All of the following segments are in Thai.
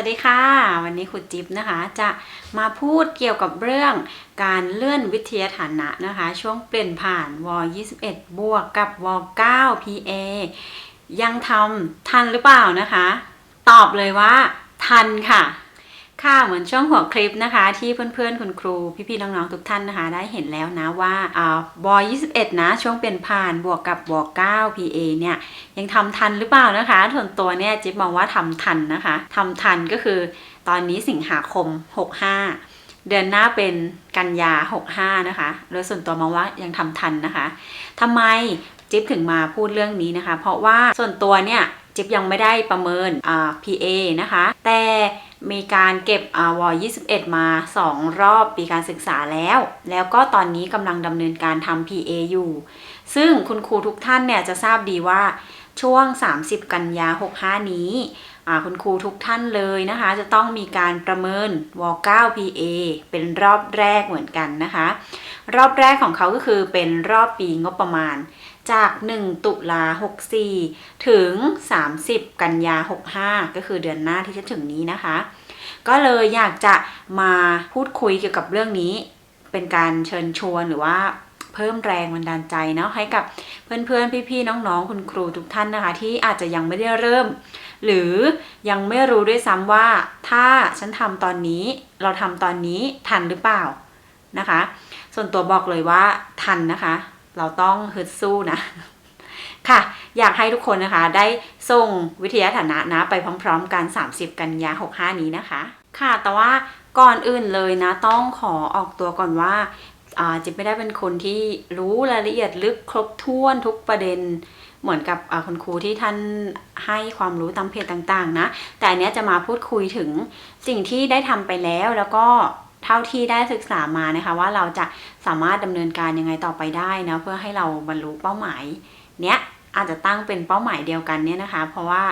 วัสดีค่ะ วันนี้คุณจิ๊บนะคะจะมาพูดเกี่ยวกับเรื่องการเลื่อนวิทยาฐานะนะคะ ช่วงเปลี่ยนผ่านว21 บวกกับว9 PA ยังทำทันหรือเปล่านะคะ ตอบเลยว่าทันค่ะ ค่ะเหมือนช่วงหัวคลิปนะคะ ที่เพื่อนๆ คุณครู พี่ๆน้องๆทุกท่านนะคะ ได้เห็นแล้วนะว่าอ่าว21 นะ ช่วงเปลี่ยนผ่านบวกกับว9 PA เนี่ย ยังทำทันหรือเปล่านะคะส่วนตัวเนี่ยจิ๊บมองว่าทำทันนะคะทำทันก็คือตอนนี้สิงหาคม 65 เดือนหน้าเป็นกันยา 65 นะคะ โดยส่วนตัวมองว่ายังทำทันนะคะทำไมจิ๊บถึงมาพูดเรื่องนี้นะคะ เพราะว่าส่วนตัวเนี่ยจิ๊บยังไม่ได้ประเมินอ่า PA นะคะ แต่ มีการเก็บอาว21 มา 2 รอบปีการศึกษาแล้ว แล้วก็ตอนนี้กำลังดำเนินการทำ PA อยู่ ซึ่งคุณครูทุกท่านเนี่ยจะทราบดีว่าช่วง 30 กันยา 65 นี้ คุณครูทุกท่านเลยนะคะ จะต้องมีการประเมินว9 PA เป็นรอบแรกเหมือนกันนะคะ รอบแรกของเขาก็คือเป็นรอบปีงบประมาณ จาก 1 ตุลา64 ถึง 30 กันยา 65 ก็คือเดือนหน้าที่จะถึงนี้นะคะ ก็เลยอยากจะมาพูดคุยเกี่ยวกับเรื่องนี้ เป็นการเชิญชวนหรือว่าเพิ่มแรงบันดาลใจเนาะให้กับเพื่อนๆ พี่ๆ น้องๆ คุณครูทุกท่านนะคะ ที่อาจจะยังไม่ได้เริ่ม หรือยังไม่รู้ด้วยซ้ำว่าถ้าฉันทำตอนนี้เราทำตอนนี้ทันหรือเปล่านะคะ ส่วนตัวบอกเลยว่าทันนะคะ เราต้องฮึดสู้นะ ค่ะ อยากให้ทุกคนนะคะ ได้ส่งวิทยาฐานะนะไปพร้อมๆกัน 30 กันยา 65 นี้นะคะ ค่ะ แต่ว่าก่อนอื่นเลยนะ ต้องขอออกตัวก่อนว่าอ่าจิ๊บไม่ได้เป็นคนที่รู้รายละเอียดลึกครบถ้วนทุกประเด็นเหมือนกับคุณครูที่ท่านให้ความรู้ตามเพจต่างๆนะ แต่อันเนี้ยจะมาพูดคุยถึงสิ่งที่ได้ทำไปแล้วแล้วก็ เท่าที่ได้ศึกษามานะคะ ว่าเราจะสามารถดำเนินการยังไงต่อไปได้นะเพื่อให้เราบรรลุเป้าหมายเนี้ยอาจจะตั้งเป็นเป้าหมายเดียวกันเนี่ยนะคะ เพราะว่า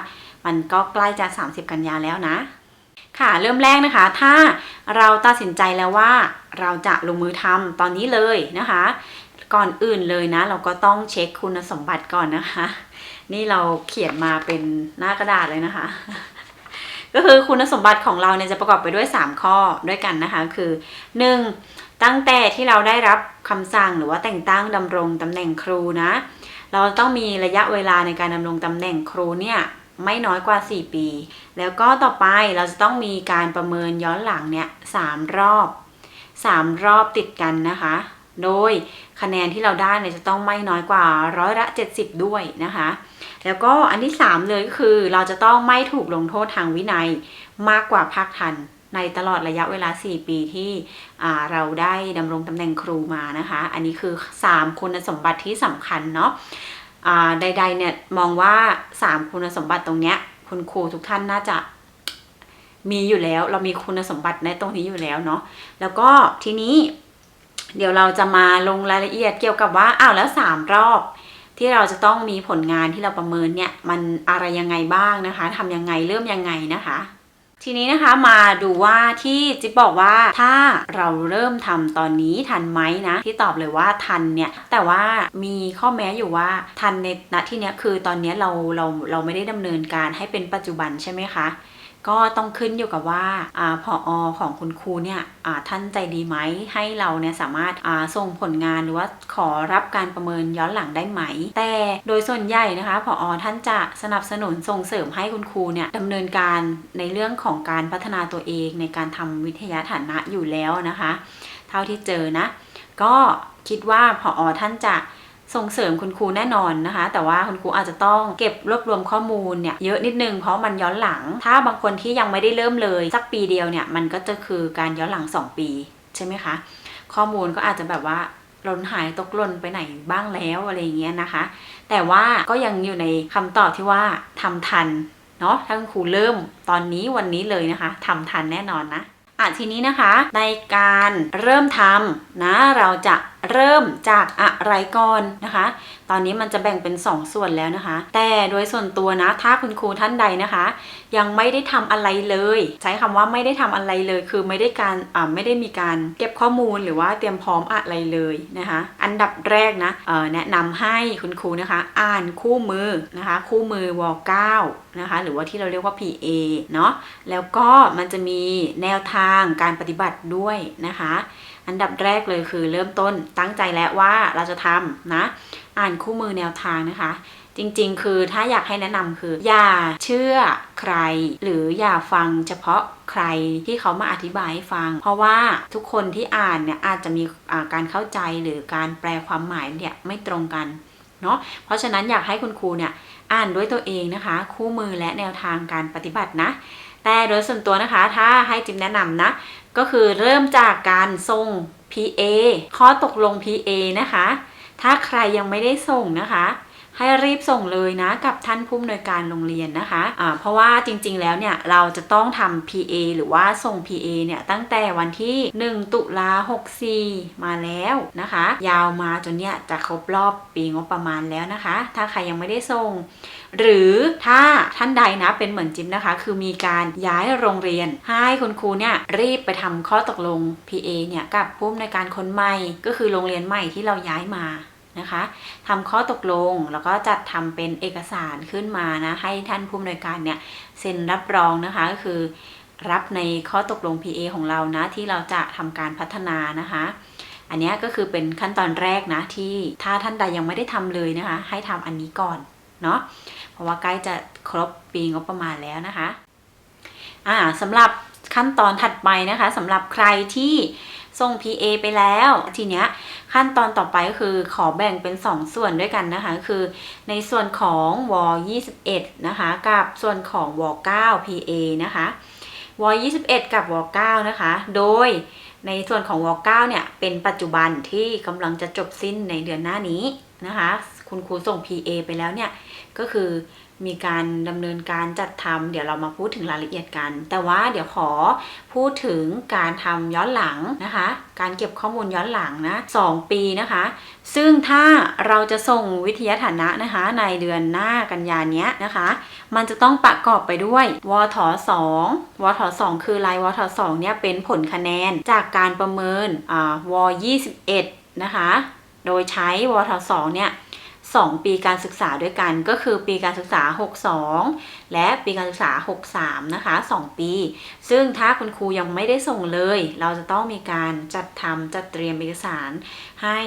มันก็ใกล้จะ 30 กันยาแล้วนะ ค่ะเริ่มแรกนะคะ ถ้าเราตัดสินใจแล้วว่าเราจะลงมือทำตอนนี้เลยนะคะ ก่อนอื่นเลยนะ เราก็ต้องเช็คคุณสมบัติก่อนนะคะ นี่เราเขียนมาเป็นหน้ากระดาษเลยนะคะ ก็คือคุณสมบัติของเราเนี่ยจะประกอบไปด้วย 3 ข้อด้วยกันนะคะ คือ 1. ตั้งแต่ที่เราได้รับคำสั่งหรือว่าแต่งตั้งดำรงตำแหน่งครูนะ เราต้องมีระยะเวลาในการดำรงตำแหน่งครูเนี่ยไม่น้อยกว่า 4 ปี แล้วก็ต่อไปเราจะต้องมีการประเมินย้อนหลังเนี่ยสามรอบ 3 รอบติดกันนะคะ โดยคะแนนที่เราได้เนี่ยจะต้องไม่น้อยกว่าร้อยละ 70 ด้วยนะคะ แล้วก็อันที่ 3 เลยก็คือเราจะต้องไม่ถูกลงโทษทางวินัยมากกว่าภาคทันในตลอดระยะเวลา 4 ปีที่เราได้ดำรงตำแหน่งครูมานะคะ อันนี้คือ 3 คุณสมบัติที่สำคัญเนาะใดๆเนี่ยมองว่า 3 คุณสมบัติตรงเนี้ยคุณครูทุกท่านน่าจะมีอยู่แล้ว เรามีคุณสมบัติในตรงนี้อยู่แล้วเนาะแล้วก็ทีนี้เดี๋ยวเราจะมาลงรายละเอียดเกี่ยวกับว่าอ้าวแล้ว 3 รอบ ที่เราจะต้องมีผลงานที่เราประเมินเนี่ยมันอะไรยังไงบ้างนะคะทำยังไงเริ่มยังไงนะคะ ทีนี้นะคะมาดูว่าที่จิ๊บบอกว่าถ้าเราเริ่มทำตอนนี้ทันไหมนะที่ตอบเลยว่าทันเนี่ยแต่ว่ามีข้อแม้อยู่ว่าทันในณที่เนี้ยคือตอนนี้เราเราเราไม่ได้ดำเนินการให้เป็นปัจจุบันใช่ไหมคะ ก็ต้องขึ้นอยู่กับว่าอาผออของคุณครูเนี่ยท่านใจดีไหมให้เราเนี่ยสามารถส่งผลงานหรือว่าขอรับการประเมินย้อนหลังได้ไหม แต่โดยส่วนใหญ่นะคะผออท่านจะสนับสนุนส่งเสริมให้คุณครูเนี่ยดำเนินการในเรื่องของการพัฒนาตัวเองในการทำวิทยาฐานะอยู่แล้วนะคะ เท่าที่เจอนะ ก็คิดว่าผออท่านจะ ส่งเสริมคุณครูแน่นอนนะคะ แต่ว่าคุณครูอาจจะต้องเก็บรวบรวมข้อมูลเนี่ยเยอะนิดนึงเพราะมันย้อนหลัง ถ้าบางคนที่ยังไม่ได้เริ่มเลยสักปีเดียวเนี่ยมันก็จะคือการย้อนหลัง 2 ปีใช่ไหมคะ ข้อมูลก็อาจจะแบบว่าหล่นหายตกหล่นไปไหนบ้างแล้วอะไรเงี้ยนะคะ แต่ว่าก็ยังอยู่ในคำตอบที่ว่าทำทันเนาะถ้าคุณครูเริ่มตอนนี้วันนี้เลยนะคะทำทันแน่นอนนะอะทีนี้นะคะ ในการเริ่มทำนะเราจะ เริ่มจากอะไรก่อนนะคะ ตอนนี้มันจะแบ่งเป็น2ส่วนแล้วนะคะ แต่โดยส่วนตัวนะ ถ้าคุณครูท่านใดนะคะ ยังไม่ได้ทำอะไรเลย ใช้คำว่าไม่ได้ทำอะไรเลย คือไม่ได้การอ่าไม่ได้มีการเก็บข้อมูลหรือว่าเตรียมพร้อมอะไรเลยนะคะ อันดับแรกนะเอ่อแนะนำให้คุณครูนะคะ อ่านคู่มือนะคะ คู่มือว9นะคะ หรือว่าที่เราเรียกว่า PA เนาะแล้วก็มันจะมีแนวทางการปฏิบัติด้วยนะคะ อันดับแรกเลยคือเริ่มต้นตั้งใจแล้วว่าเราจะทำนะ อ่านคู่มือแนวทางนะคะ จริงๆ คือถ้าอยากให้แนะนำคือ อย่าเชื่อใคร หรืออย่าฟังเฉพาะใครที่เขามาอธิบายให้ฟัง เพราะว่าทุกคนที่อ่านเนี่ยอาจจะมีอาการเข้าใจหรือการแปลความหมายเนี่ยไม่ตรงกันเนาะเพราะฉะนั้นอยากให้คุณครูเนี่ยอ่านด้วยตัวเองนะคะ คู่มือและแนวทางการปฏิบัตินะ แต่โดยส่วนตัวนะคะ ถ้าให้จิมแนะนำนะ ก็คือเริ่มจากการส่ง PA ข้อตกลง PA นะคะ ถ้าใครยังไม่ได้ส่งนะคะ ให้รีบส่งเลยนะกับท่านผู้อำนวยการโรงเรียนนะคะะเพราะว่าจริงๆ แล้วเนี่ยเราจะต้องทำ PA หรือว่าส่ง PA เนี่ยตั้งแต่วันที่ 1 ตุลา64 มาแล้วนะคะ ยาวมาจนเนี่ยจะครบรอบปีงบประมาณแล้วนะคะ ถ้าใครยังไม่ได้ส่ง หรือถ้าท่านใดนะเป็นเหมือนจิมนะคะ คือมีการย้ายโรงเรียน ให้คุณครูเนี่ยรีบไปทำข้อตกลง PA เนี่ยกับผู้อำนวยการคนใหม่ ก็คือโรงเรียนใหม่ที่เราย้ายมา นะคะทำข้อตกลงแล้วก็จัดทำเป็นเอกสารขึ้นมานะให้ท่านผู้อำนวยการเนี่ยเซ็นรับรองนะคะก็คือรับในข้อตกลง PA ของเรานะที่เราจะทำการพัฒนานะคะ อันนี้ก็คือเป็นขั้นตอนแรกนะที่ถ้าท่านใดยังไม่ได้ทำเลยนะคะ ให้ทำอันนี้ก่อนเนาะเพราะว่าใกล้จะครบปีงบประมาณแล้วนะคะอ่าสำหรับขั้นตอนถัดไปนะคะสำหรับใครที่ ส่ง PA ไปแล้ว ทีเนี้ยขั้นตอนต่อไปก็คือขอแบ่งเป็น 2 ส่วนด้วยกันนะคะ คือในส่วนของว21 นะคะ กับส่วนของว9 PA นะคะว21 กับว9นะคะ โดยในส่วนของว9เนี่ย เป็นปัจจุบันที่กำลังจะจบสิ้นในเดือนหน้านี้นะคะ คุณครูส่ง PA ไปแล้วเนี่ยก็คือมีการดำเนินการจัดทำเดี๋ยวเรามาพูดถึงรายละเอียดกัน แต่ว่าเดี๋ยวขอพูดถึงการทำย้อนหลังนะคะ การเก็บข้อมูลย้อนหลังนะ2ปีนะคะ ซึ่งถ้าเราจะส่งวิทยาฐานะนะคะ ในเดือนหน้ากันยานี้นะคะ มันจะต้องประกอบไปด้วยวท2วท2คือรายวท2เนี่ยเป็นผลคะแนนจากการประเมินอ่าว21นะคะ โดยใช้วท2เนี่ย 2 ปีการศึกษาด้วยกันก็คือปีการศึกษา 62 และปีการศึกษา 63 นะคะ 2 ปี ซึ่งถ้าคุณครูยังไม่ได้ส่งเลย เราจะต้องมีการจัดทำจัดเตรียมเอกสาร ให้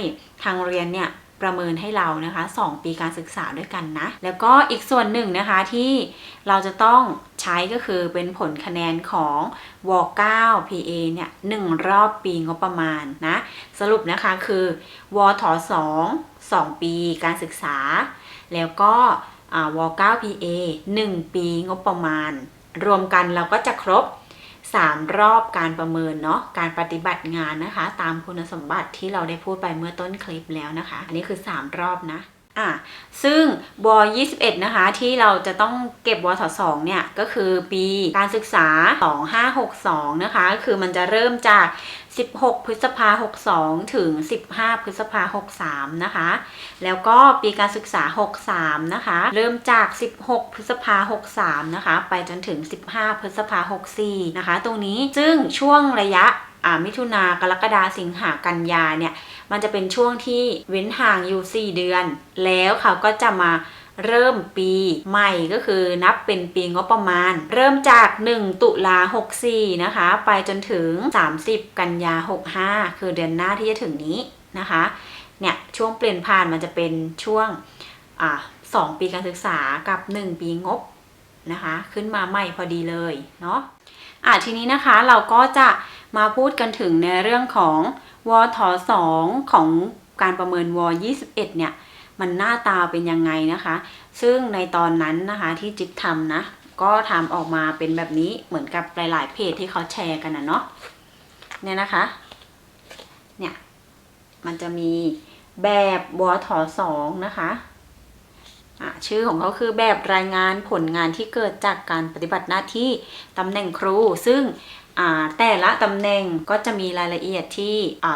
ทางเรียนเนี่ยประเมินให้เรานะคะ 2 ปีการศึกษาด้วยกันนะ แล้วก็อีกส่วนหนึ่งนะคะที่เราจะต้องใช้ก็คือเป็นผลคะแนนของว9 PA เนี่ย1รอบปีงบประมาณนะ สรุปนะคะคือวท2 2 ปีการศึกษา แล้วก็ว 9 PA 1 ปีงบประมาณ รวมกันเราก็จะครบ 3 รอบการประเมินเนาะการปฏิบัติงานนะคะ ตามคุณสมบัติที่เราได้พูดไปเมื่อต้นคลิปแล้วนะคะ อันนี้คือ 3 รอบนะ อะซึ่งว21 นะคะ ที่เราจะต้องเก็บวท2เนี่ย ก็คือปีการศึกษา 2562 นะคะ คือมันจะเริ่มจาก 16 พฤษภา 62 ถึง 15 พฤษภา 63 นะคะ แล้วก็ปีการศึกษา 63 นะคะ เริ่มจาก 16 พฤษภา 63 นะคะ ไปจนถึง 15 พฤษภา 64 นะคะ ตรงนี้ซึ่งช่วงระยะ มิถุนากรกฎาสิงหากันยาเนี่ย มันจะเป็นช่วงที่เว้นห่างอยู่ 4 เดือน แล้วเขาก็จะมาเริ่มปีใหม่ก็คือนับเป็นปีงบประมาณ เริ่มจาก 1 ตุลา64 นะคะ ไปจนถึง 30 กันยา 65 คือเดือนหน้าที่จะถึงนี้นะคะ เนี่ย ช่วงเปลี่ยนผ่านมันจะเป็นช่วงอสองปีการศึกษากับ 1 ปีงบนะคะ ขึ้นมาใหม่พอดีเลยเนาะอะทีนี้นะคะเราก็จะ มาพูดกันถึงในเรื่องของวอท2ของการประเมินวอ21 เนี่ย มันหน้าตาเป็นยังไงนะคะ ซึ่งในตอนนั้นนะคะที่จิ๊บทำนะ ก็ทำออกมาเป็นแบบนี้เหมือนกับหลาย ๆ เพจที่เขาแชร์กันนะเนาะเนี่ยนะคะ เนี่ย มันจะมีแบบวอท2นะคะชื่อของเขาคือแบบรายงานผลงานที่เกิดจากการปฏิบัติหน้าที่ตำแหน่งครู ซึ่ง แต่ละตำแหน่งก็จะมีรายละเอียดที่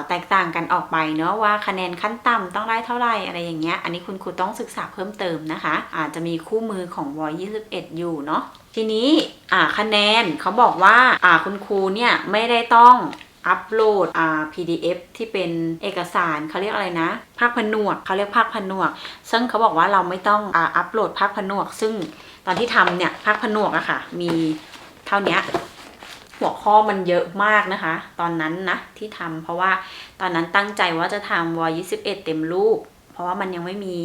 แตกต่างกันออกไปเนาะว่าคะแนนขั้นต่ำต้องได้เท่าไหร่อะไรอย่างเงี้ยอันนี้คุณครูต้องศึกษาเพิ่มเติมนะคะ อาจจะมีคู่มือของวอ21 อยู่เนาะทีนี้คะแนนเขาบอกว่าคุณครูเนี่ยไม่ได้ต้องอัปโหลด PDF ที่เป็นเอกสารเขาเรียกอะไรนะ ภาคผนวกเขาเรียกภาคผนวก ซึ่งเขาบอกว่าเราไม่ต้องอัปโหลดภาคผนวก ซึ่งตอนที่ทำเนี่ยภาคผนวกอะค่ะ มีเท่านี้ หัวข้อมันเยอะมากนะคะ ตอนนั้นนะที่ทำเพราะว่าตอนนั้นตั้งใจว่าจะทำว21เต็มรูป เพราะว่ามันยังไม่มี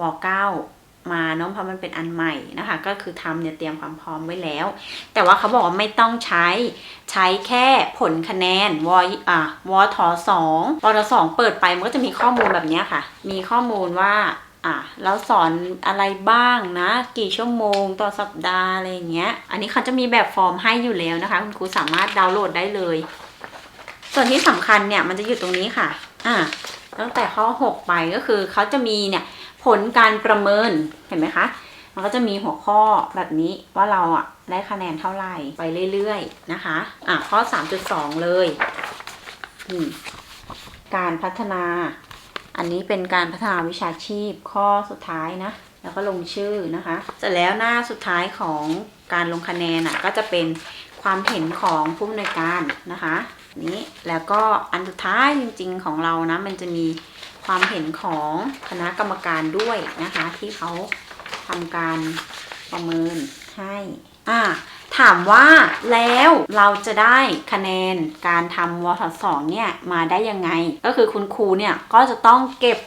ว9มาเนาะเพราะมันเป็นอันใหม่นะคะ ก็คือทำเนี่ยเตรียมความพร้อมไว้แล้ว แต่ว่าเขาบอกว่าไม่ต้องใช้ใช้แค่ผลคะแนนวอ่าวทสองวทสองเปิดไปมันก็จะมีข้อมูลแบบนี้ค่ะ มีข้อมูลว่า อะแล้วสอนอะไรบ้างนะ กี่ชั่วโมงต่อสัปดาห์อะไรอย่างเงี้ย อันนี้เขาจะมีแบบฟอร์มให้อยู่แล้วนะคะ คุณครูสามารถดาวน์โหลดได้เลย ส่วนที่สำคัญเนี่ยมันจะอยู่ตรงนี้ค่ะ อะตั้งแต่ข้อ 6 ไปก็คือเขาจะมีเนี่ยผลการประเมินเห็นไหมคะมันก็จะมีหัวข้อแบบนี้ว่าเราอะได้คะแนนเท่าไหร่ไปเรื่อยๆนะคะ อะข้อ 3.2 เลย การพัฒนา อันนี้เป็นการพัฒนาวิชาชีพข้อสุดท้ายนะ แล้วก็ลงชื่อนะคะ เสร็จแล้วหน้าสุดท้ายของการลงคะแนนอะก็จะเป็นความเห็นของผู้อำนวยการนะคะนี้แล้วก็อันสุดท้ายจริงๆของเรานะมันจะมีความเห็นของคณะกรรมการด้วยนะคะ ที่เขาทำการประเมินให้อ่า ถามว่าแล้วเราจะได้คะแนนการทำวทสองเนี่ยมาได้ยังไง ก็คือคุณครูเนี่ยก็จะต้องเก็บ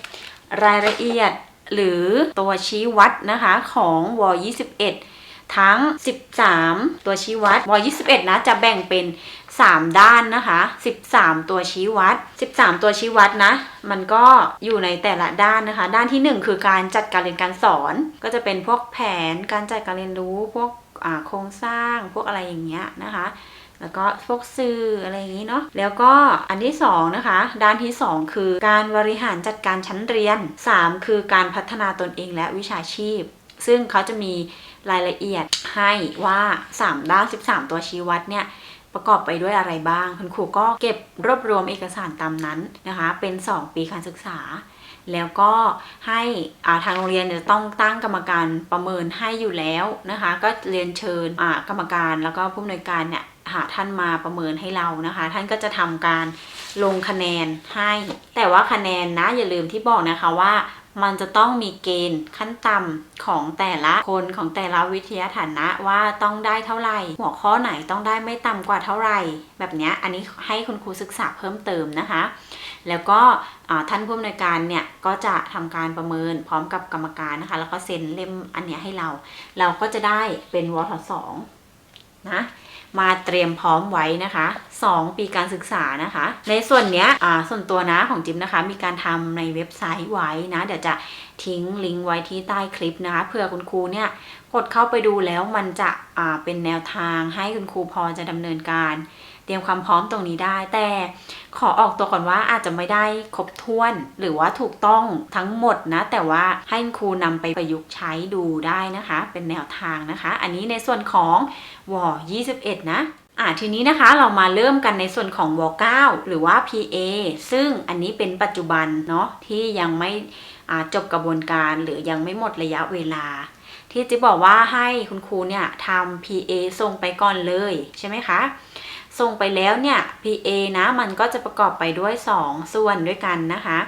รายละเอียดหรือตัวชี้วัดนะคะของว21 ทั้ง 13 ตัวชี้วัดว21นะจะแบ่งเป็น 3 ด้านนะคะ 13 ตัวชี้วัด 13 ตัวชี้วัดนะ มันก็อยู่ในแต่ละด้านนะคะ ด้านทีหนึ่1 คือการจัดการเรียนการสอน ก็จะเป็นพวกแผนการจัดการเรียนรู้พวก โครงสร้างพวกอะไรอย่างเงี้ยนะคะ แล้วก็พวกสื่ออะไรอย่างนี้เนาะแล้วก็อันที่2นะคะด้านที่ 2 คือการบริหารจัดการชั้นเรียน 3 คือการพัฒนาตนเองและวิชาชีพ ซึ่งเขาจะมีรายละเอียดให้ว่า 3 ด้าน 13 ตัวชี้วัดเนี่ยประกอบไปด้วยอะไรบ้าง คุณครูก็เก็บรวบรวมเอกสารตามนั้นนะคะ เป็น 2 ปีการศึกษา แล้วก็ให้ทางโรงเรียนจะต้องตั้งกรรมการประเมินให้อยู่แล้วนะคะ ก็เรียนเชิญกรรมการแล้วก็ผู้อำนวยการเนี่ยหาท่านมาประเมินให้เรานะคะ ท่านก็จะทำการลงคะแนนให้ แต่ว่าคะแนนนะอย่าลืมที่บอกนะคะว่ามันจะต้องมีเกณฑ์ขั้นต่ำของแต่ละคนของแต่ละวิทยาฐานะว่าต้องได้เท่าไหร่ หัวข้อไหนต้องได้ไม่ต่ำกว่าเท่าไหร่ แบบนี้อันนี้ให้คุณครูศึกษาเพิ่มเติมนะคะ แล้วก็ท่านผู้อำนวยการเนี่ยก็จะทำการประเมินพร้อมกับกรรมการนะคะ แล้วก็เซ็นเล่มอันเนี้ยให้เรา เราก็จะได้เป็นวทสองนะมาเตรียมพร้อมไว้นะคะ 2 ปีการศึกษานะคะ ในส่วนเนี้ยส่วนตัวนะของจิ๊บนะคะ มีการทำในเว็บไซต์ไว้นะ เดี๋ยวจะทิ้งลิงก์ไว้ที่ใต้คลิปนะคะเผื่อคุณครูเนี่ยกดเข้าไปดูแล้วมันจะเป็นแนวทางให้คุณครูพอจะดำเนินการ เตรียมความพร้อมตรงนี้ได้ แต่ขอออกตัวก่อนว่าอาจจะไม่ได้ครบถ้วน หรือว่าถูกต้องทั้งหมดนะ แต่ว่าให้คุณครูนำไปประยุกต์ใช้ดูได้นะคะ เป็นแนวทางนะคะ อันนี้ในส่วนของวอ21 นะอ่าทีนี้นะคะเรามาเริ่มกันในส่วนของว9หรือว่า PA ซึ่งอันนี้เป็นปัจจุบันเนาะที่ยังไม่จบกระบวนการหรือยังไม่หมดระยะเวลา ที่จะบอกว่าให้คุณครูเนี่ยทำ PA ส่งไปก่อนเลยใช่ไหมคะ ส่งไปแล้วเนี่ย PA นะมันก็จะประกอบไปด้วย 2 ส่วนด้วยกันนะคะ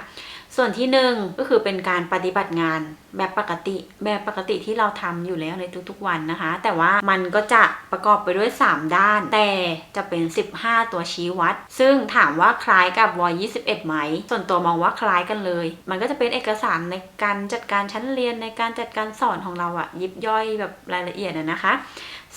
ส่วนที่หนึ่งก็คือเป็นการปฏิบัติงานแบบปกติแบบปกติที่เราทำอยู่แล้วในทุกๆวันนะคะ แต่ว่ามันก็จะประกอบไปด้วย 3 ด้าน แต่จะเป็น 15 ตัวชี้วัด ซึ่งถามว่าคล้ายกับวอ21ไหม ส่วนตัวมองว่าคล้ายกันเลย มันก็จะเป็นเอกสารในการจัดการชั้นเรียนในการจัดการสอนของเราอะยิบย่อยแบบรายละเอียดอะนะคะ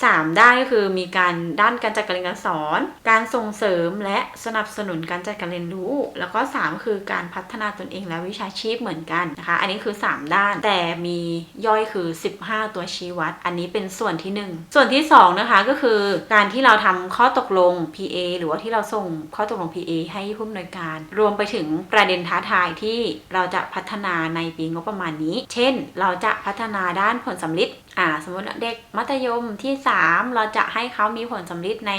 3ด้านก็คือมีการด้านการจัดการเรียนการสอน การส่งเสริมและสนับสนุนการจัดการเรียนรู้ แล้วก็ 3 คือการพัฒนาตนเองและวิชาชีพเหมือนกันนะคะ อันนี้คือ 3 ด้าน แต่มีย่อยคือ 15 ตัวชี้วัด อันนี้เป็นส่วนที่ 1 ส่วนที่ 2 นะคะก็คือการที่เราทำข้อตกลง PA หรือว่าที่เราส่งข้อตกลง PA ให้ผู้อำนวยการ รวมไปถึงประเด็นท้าทายที่เราจะพัฒนาในปีงบประมาณนี้ เช่น เราจะพัฒนาด้านผลสำลิดอ่าสมมติเด็กมัธยมที่ 3 เราจะให้เขามีผลสำลิดใน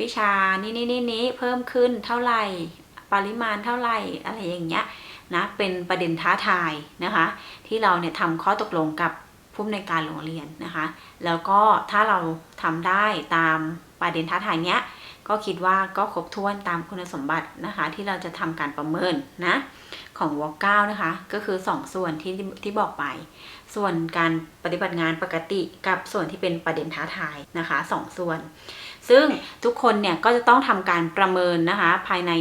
วิชานี้นี้นี้นี้เพิ่มขึ้นเท่าไหร่ ปริมาณเท่าไหร่อะไรอย่างเงี้ย นะเป็นประเด็นท้าทายนะคะที่เราเนี่ยทำข้อตกลงกับผู้อำนวยการโรงเรียนนะคะแล้วก็ถ้าเราทำได้ตามประเด็นท้าทายเนี้ยก็คิดว่าก็ครบถ้วนตามคุณสมบัตินะคะที่เราจะทำการประเมินนะของวอ9นะคะก็คือ 2 ส่วนที่ที่บอกไป ส่วนการปฏิบัติงานปกติกับส่วนที่เป็นประเด็นท้าทายนะคะ 2 ส่วน ซึ่งทุกคนเนี่ยก็จะต้องทำการประเมินนะคะภายใน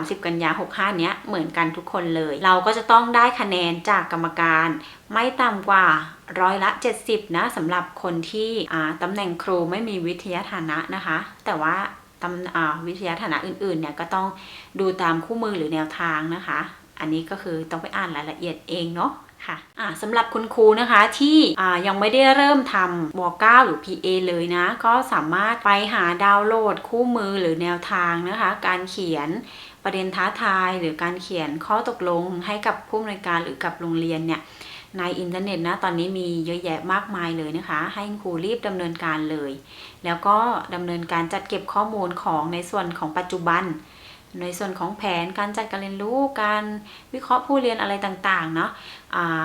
30 กันยา65 เนี้ยเหมือนกันทุกคนเลย เราก็จะต้องได้คะแนนจากกรรมการ ไม่ต่ำกว่าร้อยละ 70 นะสำหรับคนที่ตำแหน่งครูไม่มีวิทยาฐานะนะคะ แต่ว่าตำวิทยาฐานะอื่นๆเนี่ยก็ต้องดูตามคู่มือหรือแนวทางนะคะ อันนี้ก็คือต้องไปอ่านรายละเอียดเองเนาะค่ะสำหรับคุณครูนะคะที่ยังไม่ได้เริ่มทำว9หรือ PA เลยนะ ก็สามารถไปหาดาวน์โหลดคู่มือหรือแนวทางนะคะ การเขียน ประเด็นท้าทายหรือการเขียนข้อตกลงให้กับผู้อำนวยการหรือกับโรงเรียนเนี่ยในอินเทอร์เน็ตนะตอนนี้มีเยอะแยะมากมายเลยนะคะ ให้ครูรีบดำเนินการเลย แล้วก็ดำเนินการจัดเก็บข้อมูลของในส่วนของปัจจุบัน ในส่วนของแผนการจัดการเรียนรู้การวิเคราะห์ผู้เรียนอะไรต่างๆเนาะ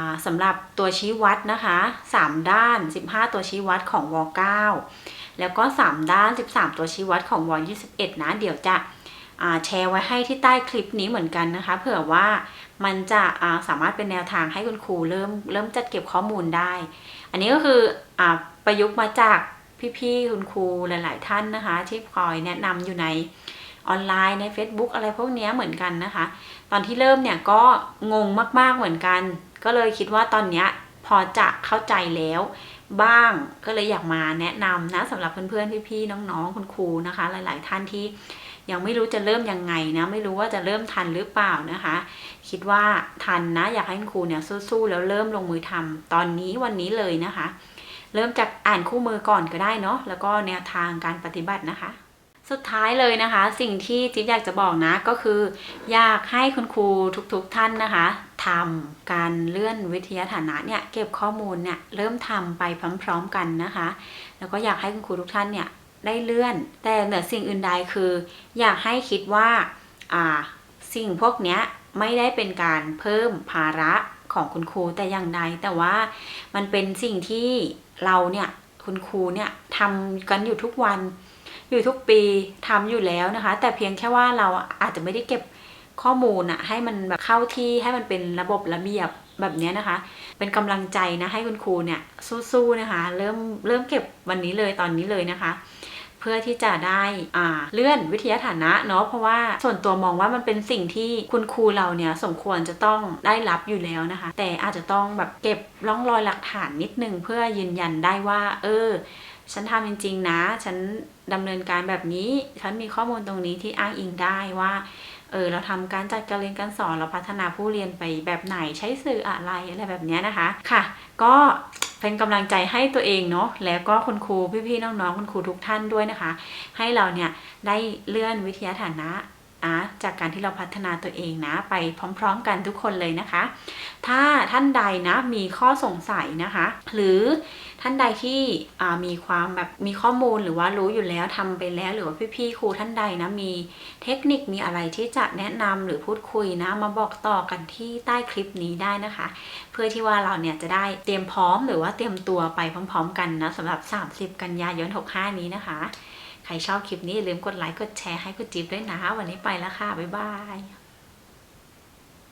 ะสำหรับตัวชี้วัดนะคะ 3 ด้าน 15 ตัวชี้วัดของว 9 แล้วก็ 3 ด้าน 13 ตัวชี้วัดของว 21 นะเดี๋ยวจะ แชร์ไว้ให้ที่ใต้คลิปนี้เหมือนกันนะคะ เผื่อว่ามันจะสามารถเป็นแนวทางให้คุณครูเริ่มเริ่มจัดเก็บข้อมูลได้ อันนี้ก็คืออประยุกต์มาจากพี่ๆคุณครูหลาย ๆ ท่านนะคะ ที่คอยแนะนำอยู่ในออนไลน์ใน Facebook อะไรพวกนี้เหมือนกันนะคะ ตอนที่เริ่มเนี่ยก็งงมากๆเหมือนกัน ก็เลยคิดว่าตอนนี้พอจะเข้าใจแล้วบ้างก็เลยอยากมาแนะนำนะสำหรับเพื่อนๆพี่ๆน้องๆคุณครูนะคะ หลาย ๆ ท่านที่ ยังไม่รู้จะเริ่มยังไงนะ ไม่รู้ว่าจะเริ่มทันหรือเปล่านะคะ คิดว่าทันนะ อยากให้คุณครูเนี่ยสู้ๆแล้วเริ่มลงมือทำตอนนี้วันนี้เลยนะคะ เริ่มจากอ่านคู่มือก่อนก็ได้เนาะแล้วก็แนวทางการปฏิบัตินะคะสุดท้ายเลยนะคะ สิ่งที่จิ๊บอยากจะบอกนะก็คือ อยากให้คุณครูทุกๆท่านนะคะทำการเลื่อนวิทยาฐานะเนี่ยเก็บข้อมูลเนี่ยเริ่มทำไปพร้อม ๆ กันนะคะ แล้วก็อยากให้คุณครูทุกท่านเนี่ย ได้เลื่อน แต่เหนือสิ่งอื่นใดคือ อยากให้คิดว่าอ่าสิ่งพวกเนี้ยไม่ได้เป็นการเพิ่มภาระของคุณครูแต่อย่างใดแต่ว่ามันเป็นสิ่งที่เราเนี่ยคุณครูเนี่ยทำกันอยู่ทุกวัน อยู่ทุกปีทำอยู่แล้วนะคะ แต่เพียงแค่ว่าเราอาจจะไม่ได้เก็บข้อมูลอะให้มันแบบเข้าที่ให้มันเป็นระบบระเบียบแบบนี้นะคะ เป็นกำลังใจนะให้คุณครูเนี่ยสู้ๆนะคะ เริ่มเริ่มเก็บวันนี้เลยตอนนี้เลยนะคะ เพื่อที่จะได้อ่าเลื่อนวิทยาฐานะเนาะเพราะว่าส่วนตัวมองว่ามันเป็นสิ่งที่คุณครูเราเนี่ยสมควรจะต้องได้รับอยู่แล้วนะคะ แต่อาจจะต้องแบบเก็บร่องรอยหลักฐานนิดนึงเพื่อยืนยันได้ว่า เออฉันทำจริง ๆ นะ ฉันดำเนินการแบบนี้ ฉันมีข้อมูลตรงนี้ที่อ้างอิงได้ว่า เออเราทำการจัดการเรียนการสอนเราพัฒนาผู้เรียนไปแบบไหนใช้สื่ออะไรอะไรแบบนี้นะคะค่ะ ก็เป็นกำลังใจให้ตัวเองเนาะแล้วก็คุณครูพี่ๆน้องๆคุณครูทุกท่านด้วยนะคะ ให้เราเนี่ยได้เลื่อนวิทยาฐานะ อะจากการที่เราพัฒนาตัวเองนะ ไปพร้อมๆกันทุกคนเลยนะคะ ถ้าท่านใดนะมีข้อสงสัยนะคะ หรือท่านใดที่มีความแบบมีข้อมูลหรือว่ารู้อยู่แล้วทำไปแล้ว หรือว่าพี่ๆครูท่านใดนะมีเทคนิคมีอะไรที่จะแนะนำหรือพูดคุยนะ มาบอกต่อกันที่ใต้คลิปนี้ได้นะคะ เพื่อที่ว่าเราเนี่ยจะได้เตรียมพร้อมหรือว่าเตรียมตัวไปพร้อม ๆ กันนะสำหรับ 30 กันยายน 65 นี้นะคะ ใครชอบคลิปนี้อย่าลืมกดไลค์กดแชร์ให้คุณจิ๊บด้วยนะ วันนี้ไปแล้วค่ะ บ๊ายบาย